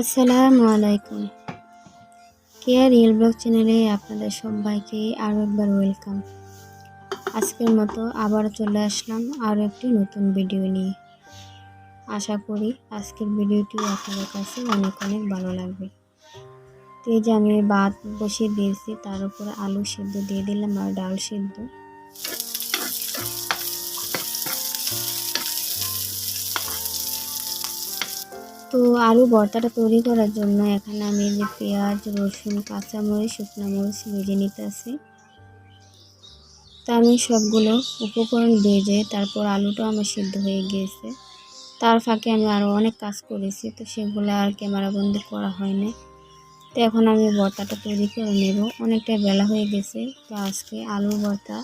আসসালামু আলাইকুম। Care real blog চ্যানেলে আপনাদের সবাইকে আরও একবার ওয়েলকাম। আজকের মতো আবার চলে আসলাম আরও একটি নতুন ভিডিও নিয়ে। আশা করি আজকের ভিডিওটি আপনাদের কাছে অনেক অনেক ভালো লাগবে। তো এই যে আমি ভাত বসিয়ে দিয়েছি, তার উপরে আলু সেদ্ধ দিয়ে দিলাম আর ডাল সিদ্ধ। তো আলু ভর্তাটা তৈরি করার জন্য এখানে আমি যে পেঁয়াজ, রসুন, কাঁচামরিচ, শুকনো মরিচ ভেজে নিতেছি তো আমি সবগুলো উপকরণ ভেজে তারপর আলুটাও আমার সিদ্ধ হয়ে গিয়েছে। তার ফাঁকে আমি আরও অনেক কাজ করেছি, তো সেগুলো আর ক্যামেরাবন্দি করা হয়নি। তো এখন আমি ভর্তাটা তৈরি করে নেব। অনেকটা বেলা হয়ে গেছে, তো আজকে আলু ভর্তা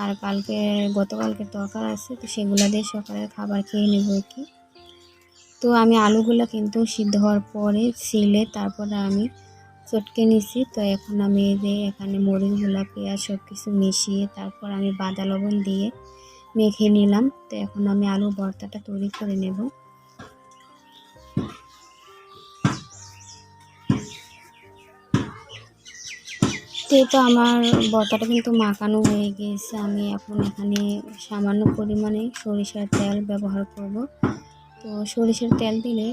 আর কালকে, গতকালকে তরকার আছে, তো সেগুলো দিয়ে সকালের খাবার খেয়ে নেব কি। তো আমি আলুগুলো কিন্তু সিদ্ধ হওয়ার পরে ছিলে, তারপরে আমি চটকে নিছি। তো এখন আমি যে এখানে মরিচগুলা পেঁয়াজ সব কিছু মিশিয়ে তারপর আমি বাদা লবণ দিয়ে মেখে নিলাম। তো এখন আমি আলু ভর্তাটা তৈরি করে নেব। তো আমার ভর্তাটা কিন্তু মাখানো হয়ে গিয়েছে। আমি এখন এখানে সামান্য পরিমাণে সরিষার তেল ব্যবহার করব। তো সরিষার তেল দিলে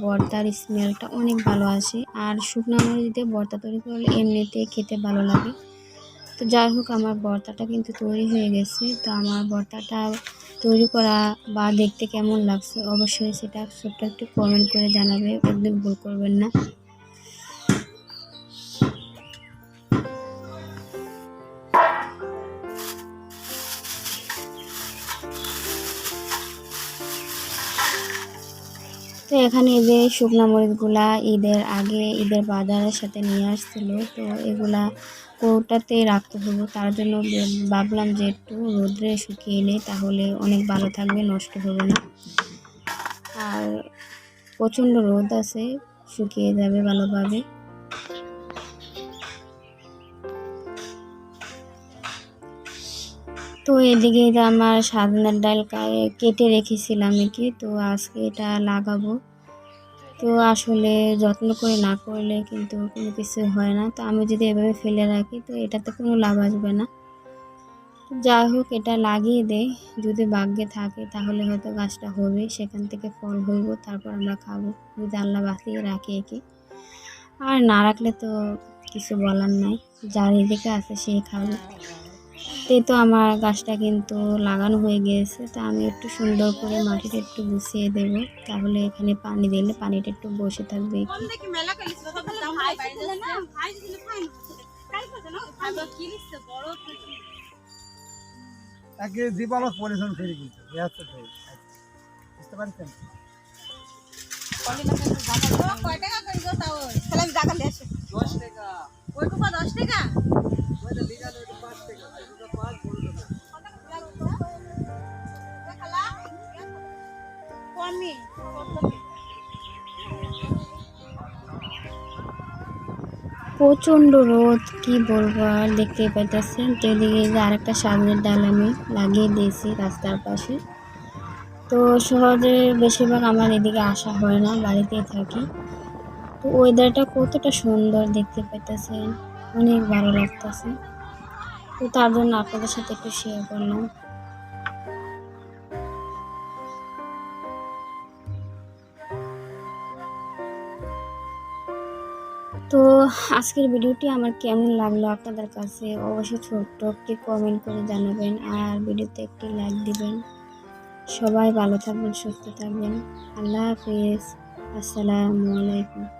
বর্তার স্মেলটা অনেক ভালো আসে। আর শুকনো মরিচ দিয়ে ভর্তা তৈরি করলে এমনিতে খেতে ভালো লাগে। তো যাই হোক, আমার বর্তাটা কিন্তু তৈরি হয়ে গেছে। তো আমার বর্তাটা তৈরি করা বা দেখতে কেমন লাগছে অবশ্যই সেটা ছোট্ট একটু কমেন্ট করে জানাবে। একদম ভুল করবেন না। তো এখানে যে শুকনো মরিচগুলা ঈদের আগে ঈদের বাজারের সাথে নিয়ে আসছিল, তো এগুলা কোটাতে রাখতে হবে তার জন্য ভাবলাম যে একটু রোদ্রে শুকিয়ে নেই তাহলে অনেক ভালো থাকবে, নষ্ট হবে না। আর প্রচণ্ড রোদ আছে, শুকিয়ে যাবে ভালোভাবে। তো এদিকে এটা আমার সাদনার ডাল কেটে রেখেছিলাম কি, তো আজকে এটা লাগাবো। তো আসলে যত্ন করে না করলে কিন্তু কোনো কিছু হয় না। তো আমি যদি এভাবে ফেলে রাখি, তো এটাতে কোনো লাভ আসবে না। যাই হোক, এটা লাগিয়ে দেয় যদি বাগ্যে থাকে, তাহলে হয়তো গাছটা হবে, সেখান থেকে ফল হইব, তারপর আমরা খাব। যদি আল্লাহ বাঁচিয়ে রাখি একে। আর না রাখলে তো কিছু বলার নাই। যার এদিকে আছে সেই খাবে। তে তো আমার গাছটা কিন্তু লাগানো হয়ে গিয়েছে তা আমি একটু সুন্দর করে মাটিটা একটু গুছিয়ে দেব। তাহলে এখানে পানি দিলে পানিটা একটু বসে থাকবে। কিন্তু বুঝতে পারছেন? কয় টাকা প্রচণ্ড রোদ, কি বলব আর দেখতে পাইতেছেন। তো এদিকে যে আরেকটা সামনের ডাল আমি লাগিয়ে দিয়েছি রাস্তার পাশে। তো শহরে বেশিরভাগ আমার এদিকে আসা হয় না, বাড়িতেই থাকি। তো ওয়েদারটা কতটা সুন্দর দেখতে পাইতেছেন, অনেক ভালো লাগতেছে। তো তার জন্য আপনাদের সাথে একটু শেয়ার করলাম। তো আজকের ভিডিওটি আমার কেমন লাগল আপনাদের কাছে? অবশ্যই ছোট্ট একটি কমেন্ট করে জানাবেন আর ভিডিওতে একটি লাইক দিবেন। সবাই ভালো থাকবেন, সুস্থ থাকবেন। আল্লাহ হাফিজ। আসসালামু আলাইকুম।